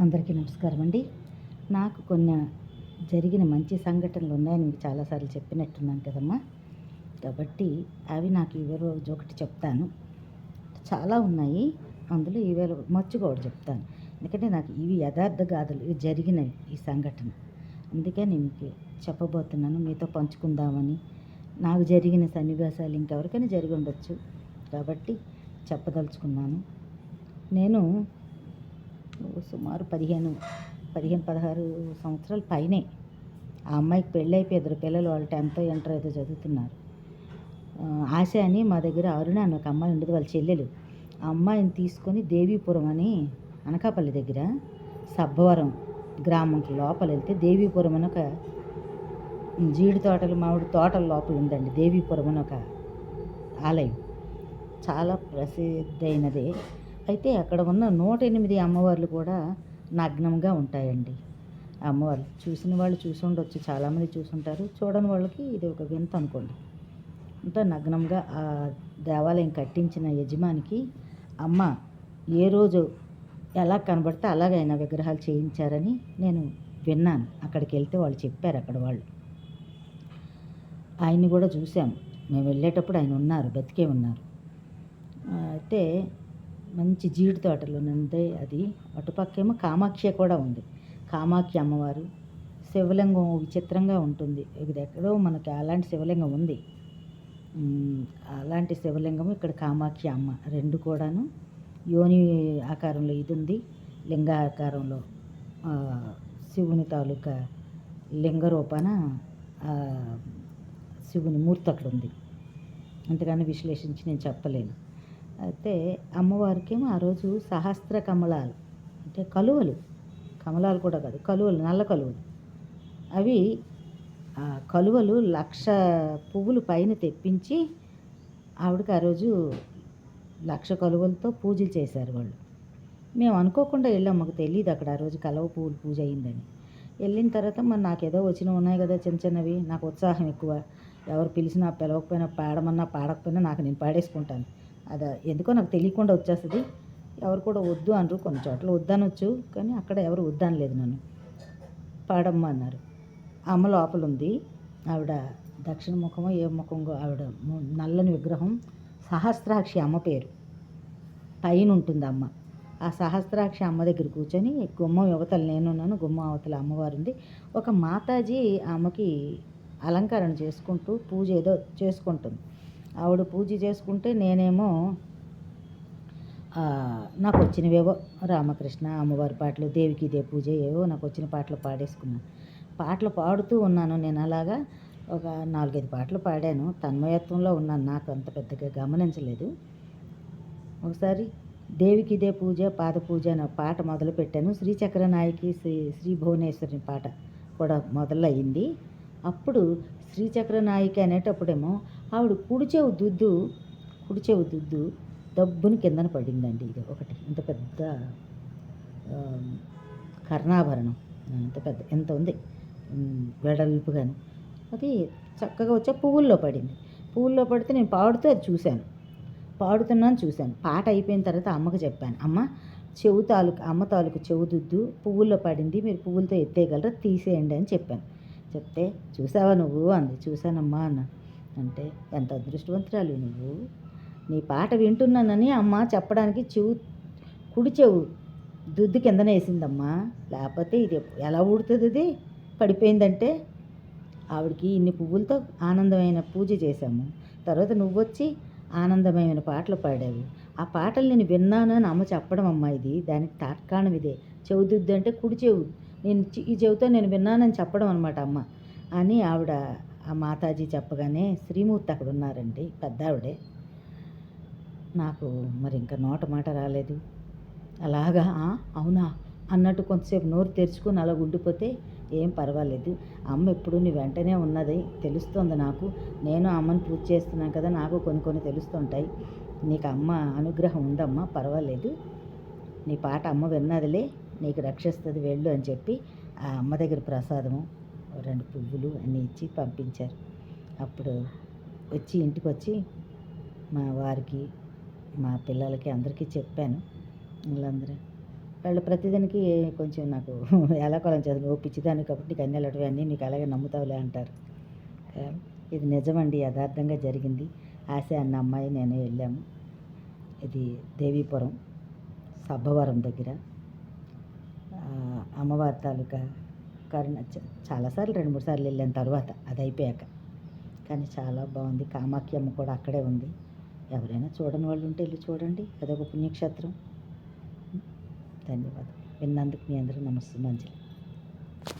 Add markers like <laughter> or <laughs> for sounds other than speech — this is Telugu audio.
అందరికీ నమస్కారం అండి. నాకు కొన్ని జరిగిన మంచి సంఘటనలు ఉన్నాయని మీకు చాలాసార్లు చెప్పినట్టున్నాను కదమ్మా. కాబట్టి అవి నాకు ఈ రోజు ఒకటి చెప్తాను. చాలా ఉన్నాయి. అందులో ఇవే మచ్చుగా ఒకటి చెప్తాను. ఎందుకంటే నాకు ఇవి యథార్థ గాథలు. ఇవి జరిగినవి ఈ సంఘటన. అందుకే నేను మీకు చెప్పబోతున్నాను. మీతో పంచుకుందామని. నాకు జరిగిన సన్నివేశాలు ఇంకెవరికైనా జరిగి ఉండొచ్చు. కాబట్టి చెప్పదలుచుకున్నాను. నేను సుమారు పదిహేను పదిహేను పదహారు సంవత్సరాల పైనే ఆ అమ్మాయికి పెళ్ళైపోయి ఇద్దరు పిల్లలు వాళ్ళు టెన్త్ ఇంటర్ ఏదో చదువుతున్నారు. ఆశ అని మా దగ్గర అరుణ అని ఒక అమ్మాయి ఉండదు వాళ్ళ చెల్లెలు. ఆ అమ్మాయిని తీసుకొని దేవీపురం అని అనకాపల్లి దగ్గర సబ్బవరం గ్రామంకి లోపల వెళ్తే దేవీపురం అని ఒక జీడి తోటలు మామిడి తోటల లోపల ఉందండి దేవీపురం అని ఒక ఆలయం. చాలా ప్రసిద్ధైనదే. అయితే అక్కడ ఉన్న నూట ఎనిమిది అమ్మవార్లు కూడా నగ్నంగా ఉంటాయండి. అమ్మవారు అమ్మవార్లు చూసిన వాళ్ళు చూసి ఉండొచ్చు చాలామంది చూసుంటారు చూడని వాళ్ళకి ఇది ఒక వింత అనుకోండి. అంత నగ్నంగా ఆ దేవాలయం కట్టించిన యజమానికి అమ్మ ఏ రోజు ఎలా కనబడితే అలాగైనా ఆయన విగ్రహాలు చేయించారని నేను విన్నాను. అక్కడికి వెళ్తే వాళ్ళు చెప్పారు అక్కడ వాళ్ళు. ఆయన్ని కూడా చూసాము మేము వెళ్ళేటప్పుడు ఆయన ఉన్నారు బతికే ఉన్నారు. అయితే మంచి జీడి తోటలు ఉంది అది. అటుపక్కేమో కామాక్షి కూడా ఉంది. కామాక్షి అమ్మవారు శివలింగం విచిత్రంగా ఉంటుంది. ఇది ఎక్కడో మనకి అలాంటి శివలింగం ఉంది. అలాంటి శివలింగం ఇక్కడ కామాక్షి అమ్మ రెండు కూడాను. యోని ఆకారంలో ఇది ఉంది. లింగ ఆకారంలో శివుని తాలూకా లింగ రూపాన శివుని మూర్తి అక్కడ ఉంది. అంతగానో విశ్లేషించి నేను చెప్పలేను. అయితే అమ్మవారికేమో ఆ రోజు సహస్ర కమలాలు అంటే కలువలు. కమలాలు కూడా కాదు కలువలు నల్ల కలువలు. అవి ఆ కలువలు లక్ష పువ్వులు పైన తెప్పించి ఆవిడకి ఆ రోజు లక్ష కలువలతో పూజలు చేశారు వాళ్ళు. మేము అనుకోకుండా వెళ్ళాం మాకు తెలియదు అక్కడ ఆ రోజు కలవ పువ్వులు పూజ అయిందని. వెళ్ళిన తర్వాత మరి నాకు ఏదో వచ్చినవి ఉన్నాయి కదా చిన్న చిన్నవి నాకు ఉత్సాహం ఎక్కువ. ఎవరు పిలిచినా పిలవకపోయినా పాడమన్నా పాడకపోయినా నాకు నేను పాడేసుకుంటాను. అది ఎందుకో నాకు తెలియకుండా వచ్చేస్తుంది. ఎవరు కూడా వద్దు అనరు కొన్ని చోట్ల వద్దనొచ్చు కానీ అక్కడ ఎవరు వద్దనలేదు నన్ను. పాడమ్మ అన్నారు. అమ్మ లోపల ఉంది ఆవిడ దక్షిణ ముఖమో ఏ ముఖంగో ఆవిడ నల్లని విగ్రహం సహస్రాక్షి అమ్మ పేరు. పైన ఉంటుంది అమ్మ. ఆ సహస్రాక్షి అమ్మ దగ్గర కూర్చొని గుమ్మం యువతలు నేనున్నాను గుమ్మం అవతల అమ్మవారు ఉంది ఒక మాతాజీ ఆమెకి అలంకరణ చేసుకుంటూ పూజ ఏదో చేసుకుంటుంది. ఆవిడ పూజ చేసుకుంటే నేనేమో నాకు వచ్చినవేవో రామకృష్ణ అమ్మవారి పాటలు దేవికి దే పూజ ఏవో నాకు వచ్చిన పాటలు పాడేసుకున్నాను. పాటలు పాడుతూ ఉన్నాను. నేను అలాగా ఒక నాలుగైదు పాటలు పాడాను. తన్మయత్వంలో ఉన్నాను. నాకు అంత పెద్దగా గమనించలేదు. ఒకసారి దేవికి ఇదే పూజ పాద పూజ అనే పాట మొదలు పెట్టాను. శ్రీచక్ర నాయకి శ్రీ శ్రీ భువనేశ్వరి పాట కూడా మొదలయ్యింది. అప్పుడు శ్రీచక్ర నాయకి అనేటప్పుడేమో ఆవిడ కుడిచెవు దుద్దు కుడిచెవు దుద్దు దబ్బుని కిందన పడిందండి ఇది ఒకటి. ఇంత పెద్ద కర్ణాభరణం. ఇంత పెద్ద ఎంత ఉంది? ఉమ్, వెడల్పుగాను అది చక్కగా వచ్చే పువ్వుల్లో పడింది. పువ్వుల్లో పడితే నేను పాడుతూ అది చూశాను. పాడుతున్నాను చూశాను. పాట అయిపోయిన తర్వాత అమ్మకు చెప్పాను అమ్మ చెవు తాలూకు అమ్మ తాలూకు చెవు దుద్దు పువ్వుల్లో పడింది మీరు పువ్వులతో ఎత్తేయగలరా? తీసేయండి అని చెప్పాను. చెప్తే చూసావా నువ్వు? అంది. చూశానమ్మా అన్న అంటే ఎంత అదృష్టవంతురాలు నువ్వు. నీ పాట వింటున్నానని అమ్మ చెప్పడానికి చెవు కుడి చెవు దుద్దు కిందనే వేసిందమ్మా. లేకపోతే ఇది ఎలా ఊడుతుంది ఇది పడిపోయిందంటే ఆవిడకి ఇన్ని పువ్వులతో ఆనందమైన పూజ చేశాము. తర్వాత నువ్వు వచ్చి ఆనందమైన పాటలు పాడావు. ఆ పాటలు నేను విన్నాను అని అమ్మ చెప్పడం అమ్మా ఇది. దానికి తాత్కాణం ఇదే. చెవు దుద్దు అంటే కుడి చెవు నేను ఈ చెవితో నేను విన్నానని చెప్పడం అనమాట అమ్మ అని ఆవిడ ఆ మాతాజీ చెప్పగానే శ్రీమూర్తి అక్కడ ఉన్నారండి పెద్ద ఆవిడే నాకు మరి ఇంకా నోట మాట రాలేదు. అలాగా అవునా? అన్నట్టు కొంతసేపు నోరు తెరుచుకొని అలా ఉండిపోతే ఏం పర్వాలేదు. అమ్మ ఎప్పుడు నీ వెంటనే ఉన్నది తెలుస్తుంది నాకు. నేను అమ్మని పూజ చేస్తున్నాను కదా నాకు కొన్ని కొన్ని తెలుస్తుంటాయి. నీకు అమ్మ అనుగ్రహం ఉందమ్మా పర్వాలేదు. నీ పాట అమ్మ విన్నదిలే నీకు రక్షిస్తుంది వెళ్ళు అని చెప్పి ఆ అమ్మ దగ్గర ప్రసాదము రెండు పువ్వులు అన్నీ ఇచ్చి పంపించారు. అప్పుడు వచ్చి ఇంటికి వచ్చి మా వారికి మా పిల్లలకి అందరికీ చెప్పాను. వాళ్ళందరూ వాళ్ళు ప్రతిదానికి కొంచెం నాకు <laughs> ఎలా కొలం చదువు నువ్వు పిచ్చిదాన్ని కాబట్టి నీకు అన్ని అలాంటివి అన్నీ నీకు అలాగే నమ్ముతావులే అంటారు. ఇది నిజమండి యథార్థంగా జరిగింది. ఆశ అన్న అమ్మాయి నేను వెళ్ళాము. ఇది దేవీపురం సబ్బవరం దగ్గర. అమ్మవారి తాలూకా కరుణ చాలాసార్లు రెండు మూడు సార్లు వెళ్ళిన తర్వాత. అది అయిపోయాక. కానీ చాలా బాగుంది. కామాఖ్యమ్మ కూడా అక్కడే ఉంది. ఎవరైనా చూడని వాళ్ళు ఉంటే వెళ్ళి చూడండి. అదొక పుణ్యక్షేత్రం. ధన్యవాదాలు. విన్నందుకు మీ అందరూ నమస్తే. మంచిది.